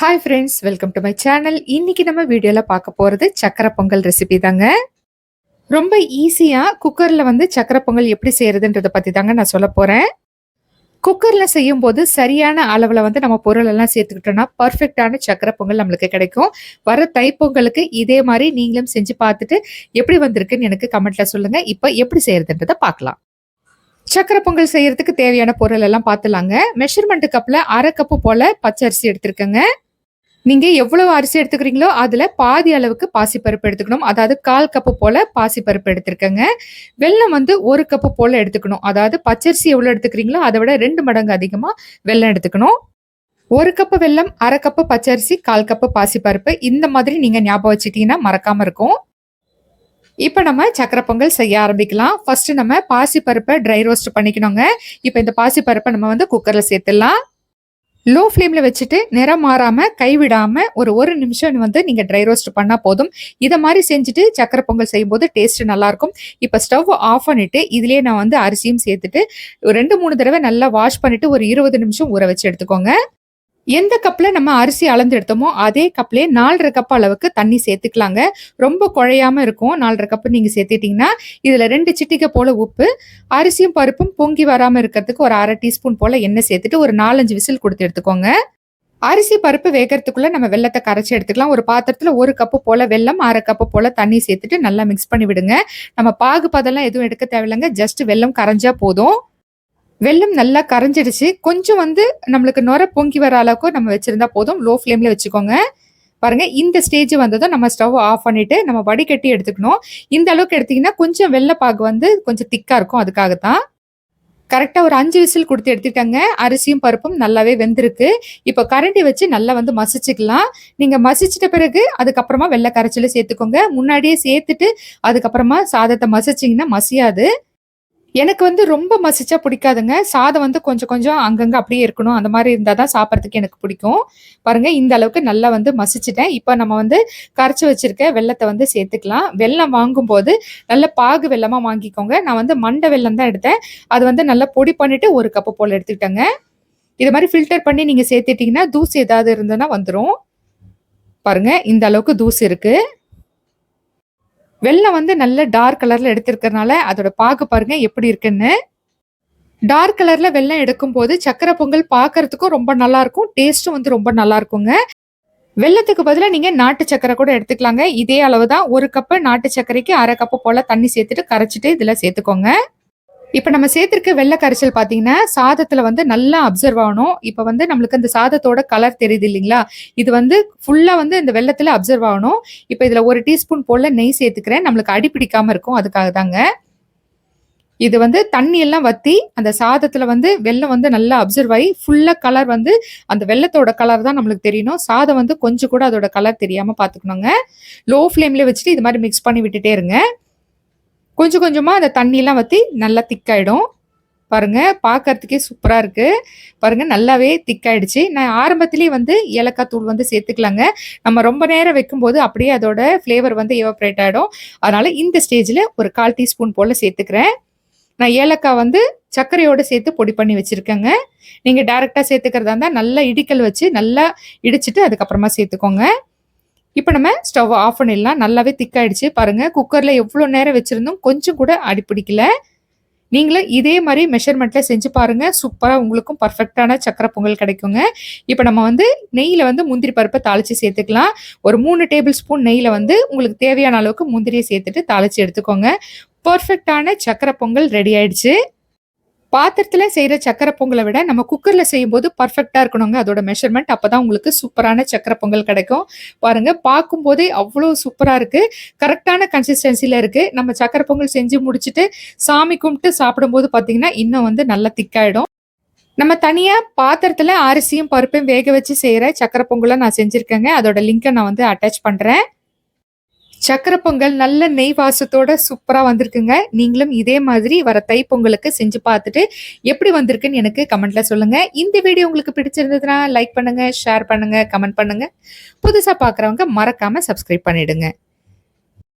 Hi friends welcome to my channel இன்னைக்கு நம்ம வீடியோவில் பார்க்க போகிறது சக்கரை பொங்கல் ரெசிபி தாங்க. ரொம்ப ஈஸியாக குக்கரில் வந்து சக்கரை பொங்கல் எப்படி செய்கிறதுன்றதை பற்றி தாங்க நான் சொல்ல போகிறேன் குக்கரில் செய்யும்போது சரியான அளவில் வந்து நம்ம பொருளெல்லாம் சேர்த்துக்கிட்டோம்னா பர்ஃபெக்டான சக்கரை பொங்கல் நம்மளுக்கு கிடைக்கும். வர தைப்பொங்கலுக்கு இதே மாதிரி நீங்களும் செஞ்சு பார்த்துட்டு எப்படி வந்திருக்குன்னு எனக்கு கமெண்ட்டில் சொல்லுங்கள் இப்போ எப்படி செய்கிறதுன்றதை பார்க்கலாம். சக்கரை பொங்கல் செய்யறதுக்கு தேவையான பொருள் எல்லாம் பார்த்துலாங்க. மெஷர்மெண்ட் கப்பில் அரை கப்பு போல பச்சை அரிசி எடுத்திருக்கேங்க. நீங்க எவ்வளவு அரிசி எடுத்துக்கிறீங்களோ அதுல பாதி அளவுக்கு பாசிப்பருப்பு எடுத்துக்கணும். அதாவது கால் கப்பு போல பாசிப்பருப்பு எடுத்திருக்கேங்க. வெல்லம் வந்து ஒரு கப்பு போல எடுத்துக்கணும். அதாவது பச்சரிசி எவ்வளவு எடுத்துக்கிறீங்களோ அதை விட ரெண்டு மடங்கு அதிகமா வெல்லம் எடுத்துக்கணும். ஒரு கப்பு வெல்லம் அரை கப்பு பச்சரிசி கால் கப்பு பாசிப்பருப்பு இந்த மாதிரி நீங்க ஞாபகம் வச்சுட்டீங்கன்னா மறக்காம இருக்கும். இப்போ நம்ம சக்கரை பொங்கல் செய்ய ஆரம்பிக்கலாம். ஃபர்ஸ்ட் நம்ம பாசிப்பருப்பை ட்ரை ரோஸ்ட் பண்ணிக்கணுங்க. இப்போ இந்த பாசிப்பருப்பை நம்ம வந்து குக்கர்ல சேர்த்துடலாம். லோ ஃப்ளேமில் வச்சுட்டு நிறம் மாறாமல் கைவிடாமல் ஒரு ஒரு நிமிஷம் வந்து நீங்கள் ட்ரை ரோஸ்ட் பண்ணால் போதும். இதை மாதிரி செஞ்சுட்டு சக்கரை பொங்கல் செய்யும்போது டேஸ்ட் நல்லாயிருக்கும். இப்போ ஸ்டவ் ஆஃப் பண்ணிவிட்டு இதுலேயே நான் வந்து அரிசியும் சேர்த்துட்டு ஒரு ரெண்டு மூணு தடவை நல்லா வாஷ் பண்ணிவிட்டு ஒரு இருபது நிமிஷம் ஊற வச்சு எடுத்துக்கோங்க. எந்த கப்பில் நம்ம அரிசி அளந்து எடுத்தோமோ அதே கப்லேயே நாலரை கப் அளவுக்கு தண்ணி சேர்த்துக்கலாங்க. ரொம்ப குழையாமல் இருக்கும். நாலரை கப்பு நீங்கள் சேர்த்துட்டிங்கன்னா இதில் ரெண்டு சிட்டிக்கை போல் உப்பு அரிசியும் பருப்பும் பொங்கி வராமல் இருக்கிறதுக்கு ஒரு அரை டீஸ்பூன் போல் எண்ணெய் சேர்த்துட்டு ஒரு நாலஞ்சு விசில் கொடுத்து எடுத்துக்கோங்க. அரிசி பருப்பு வேகிறதுக்குள்ளே நம்ம வெள்ளத்தை கரைச்சி எடுத்துக்கலாம். ஒரு பாத்திரத்தில் ஒரு கப்பு போல் வெல்லம் அரை கப்பு போல் தண்ணி சேர்த்துட்டு நல்லா மிக்ஸ் பண்ணி விடுங்க. நம்ம பாகு பதெல்லாம் எதுவும் எடுக்க தேவையில்லைங்க. ஜஸ்ட் வெல்லம் கரைஞ்சா போதும். வெள்ளம் நல்லா கரைஞ்சிடுச்சு. கொஞ்சம் வந்து நம்மளுக்கு நுர பொங்கி வர அளவுக்கு நம்ம வச்சுருந்தா போதும். லோ ஃப்ளேமில் வச்சுக்கோங்க. பாருங்க இந்த ஸ்டேஜ் வந்ததும் நம்ம ஸ்டவ் ஆஃப் பண்ணிட்டு நம்ம வடிகட்டி எடுத்துக்கணும். இந்த அளவுக்கு எடுத்தீங்கன்னா கொஞ்சம் வெள்ளைப்பாகு வந்து கொஞ்சம் திக்கா இருக்கும். அதுக்காக தான் கரெக்டாக ஒரு அஞ்சு விசில் கொடுத்து எடுத்துட்டாங்க அரிசியும் பருப்பும் நல்லாவே வெந்திருக்கு. இப்போ கரண்டி வச்சு நல்லா வந்து மசிச்சுக்கலாம். நீங்கள் மசிச்சிட்ட பிறகு அதுக்கப்புறமா வெள்ளை கரைச்சல சேர்த்துக்கோங்க. முன்னாடியே சேர்த்துட்டு அதுக்கப்புறமா சாதத்தை மசிச்சிங்கன்னா மசியாது. எனக்கு வந்து ரொம்ப மசிச்சா பிடிக்காதுங்க. சாதம் வந்து கொஞ்சம் கொஞ்சம் அங்கங்க அப்படியே இருக்கணும். அந்த மாதிரி இருந்தால் தான் சாப்பிட்றதுக்கு எனக்கு பிடிக்கும். பாருங்க இந்த அளவுக்கு நல்லா வந்து மசிச்சிட்டேன். இப்போ நம்ம வந்து கரைச்சி வச்சிருக்க வெள்ளத்தை வந்து சேர்த்துக்கலாம். வெள்ளம் வாங்கும்போது நல்ல பாகு வெள்ளமாக வாங்கிக்கோங்க. நான் வந்து மண்டை வெள்ளம் தான் எடுத்தேன். அது வந்து நல்லா பொடி பண்ணிட்டு ஒரு கப்பு போல் எடுத்துக்கிட்டேங்க. இது மாதிரி ஃபில்டர் பண்ணி நீங்கள் சேர்த்துட்டிங்கன்னா தூசி ஏதாவது இருந்ததுன்னா வந்துடும் பாருங்க இந்த அளவுக்கு தூசி இருக்குது வெள்ளம் வந்து நல்ல டார்க் கலர்ல எடுத்திருக்கிறதுனால அதோட பாக்கு பாருங்க எப்படி இருக்குன்னு. டார்க் கலர்ல வெள்ளம் எடுக்கும் போது சக்கரை பொங்கல் பார்க்கறதுக்கும் ரொம்ப நல்லா இருக்கும் டேஸ்ட்டும் வந்து ரொம்ப நல்லா இருக்குங்க வெள்ளத்துக்கு பதிலாக நீங்க நாட்டு சக்கரை கூட எடுத்துக்கலாங்க. இதே அளவு தான் ஒரு கப்பு நாட்டு சர்க்கரைக்கு அரை கப்பு போல தண்ணி சேர்த்துட்டு கரைச்சிட்டு இதில் சேர்த்துக்கோங்க. இப்போ நம்ம சேர்த்துருக்க வெள்ளை கரைச்சல் பார்த்தீங்கன்னா சாதத்தில் வந்து நல்லா அப்சர்வ் ஆகணும். இப்போ வந்து நம்மளுக்கு அந்த சாதத்தோட கலர் தெரியுது இல்லைங்களா? இது வந்து ஃபுல்லாக வந்து இந்த வெள்ளத்தில் அப்சர்வ் ஆகணும். இப்போ இதில் ஒரு டீஸ்பூன் போல் நெய் சேர்த்துக்கிறேன். நம்மளுக்கு அடிப்பிடிக்காமல் இருக்கும். அதுக்காக தாங்க. இது வந்து தண்ணி எல்லாம் வத்தி அந்த சாதத்துல வந்து வெள்ளம் வந்து நல்லா அப்சர்வ் ஆகி ஃபுல்லா கலர் வந்து அந்த வெள்ளத்தோட கலர் தான் நம்மளுக்கு தெரியணும். சாதம் வந்து கொஞ்சம் கூட அதோட கலர் தெரியாம பாத்துக்கணுங்க. லோ ஃப்ளேம்ல வச்சுட்டு இது மாதிரி மிக்ஸ் பண்ணி விட்டுட்டே இருங்க. கொஞ்சம் கொஞ்சமாக அந்த தண்ணியெலாம் வற்றி நல்லா திக்காயிடும். பாருங்கள் பார்க்கறதுக்கே சூப்பராக இருக்குது பாருங்கள் நல்லாவே திக்காயிடுச்சு. நான் ஆரம்பத்துலேயே வந்து ஏலக்காய் தூள் வந்து சேர்த்துக்கலாங்க. நம்ம ரொம்ப நேரம் வைக்கும்போது அப்படியே அதோட ஃப்ளேவர் வந்து எவப்ரேட் ஆகிடும் அதனால் இந்த ஸ்டேஜில் ஒரு கால் டீஸ்பூன் போல் சேர்த்துக்கிறேன். நான் ஏலக்காய் வந்து சர்க்கரையோடு சேர்த்து பொடி பண்ணி வச்சுருக்கேங்க. நீங்கள் டேரெக்டாக சேர்த்துக்கிறதா இருந்தால் நல்லா இடிக்கல் வச்சு நல்லா இடிச்சிட்டு அதுக்கப்புறமா சேர்த்துக்கோங்க. இப்போ நம்ம ஸ்டவ் ஆஃப் பண்ணிடலாம். நல்லாவே திக்காயிடுச்சு பாருங்க குக்கரில் எவ்வளோ நேரம் வச்சுருந்தோம் கொஞ்சம் கூட அடிப்பிடிக்கல நீங்களும் இதே மாதிரி மெஷர்மெண்ட்டில் செஞ்சு பாருங்கள் சூப்பராக உங்களுக்கும் பர்ஃபெக்டான சக்கரை பொங்கல் கிடைக்குங்க. இப்போ நம்ம வந்து நெய்யில் வந்து முந்திரி பருப்பை தாளித்து சேர்த்துக்கலாம். ஒரு மூணு டேபிள் ஸ்பூன் நெய்யில் வந்து உங்களுக்கு தேவையான அளவுக்கு முந்திரியை சேர்த்துட்டு தாளித்து எடுத்துக்கோங்க. பர்ஃபெக்டான சக்கரை பொங்கல் ரெடி ஆயிடுச்சு. பாத்திரத்தில் செய்கிற சக்கரை பொங்கலை விட நம்ம குக்கரில் செய்யும்போது பர்ஃபெக்டாக இருக்கணுங்க. அதோட மெஷர்மெண்ட் அப்போ தான் உங்களுக்கு சூப்பரான சக்கரை பொங்கல் கிடைக்கும். பாருங்கள் பார்க்கும்போதே அவ்வளோ சூப்பராக இருக்குது கரெக்டான கன்சிஸ்டன்சியில் இருக்குது நம்ம சக்கரை பொங்கல் செஞ்சு முடிச்சுட்டு சாமி கும்பிட்டு சாப்பிடும்போது பார்த்தீங்கன்னா இன்னும் வந்து நல்லா திக்காயிடும். நம்ம தனியாக பாத்திரத்தில் அரிசியும் பருப்பையும் வேக வச்சு செய்கிற சக்கரை பொங்கலை நான் செஞ்சுருக்கேங்க. அதோட லிங்கை நான் வந்து அட்டாச் பண்ணுறேன் சக்கரை பொங்கல் நல்ல நெய் வாசத்தோட சூப்பராக வந்திருக்குங்க. நீங்களும் இதே மாதிரி வர தை பொங்கலுக்கு செஞ்சு பார்த்துட்டு எப்படி வந்திருக்குன்னு எனக்கு கமெண்ட்ல சொல்லுங்க. இந்த வீடியோ உங்களுக்கு பிடிச்சிருந்ததுன்னா லைக் பண்ணுங்க ஷேர் பண்ணுங்க கமெண்ட் பண்ணுங்க. புதுசாக பார்க்குறவங்க மறக்காம சப்ஸ்கிரைப் பண்ணிடுங்க.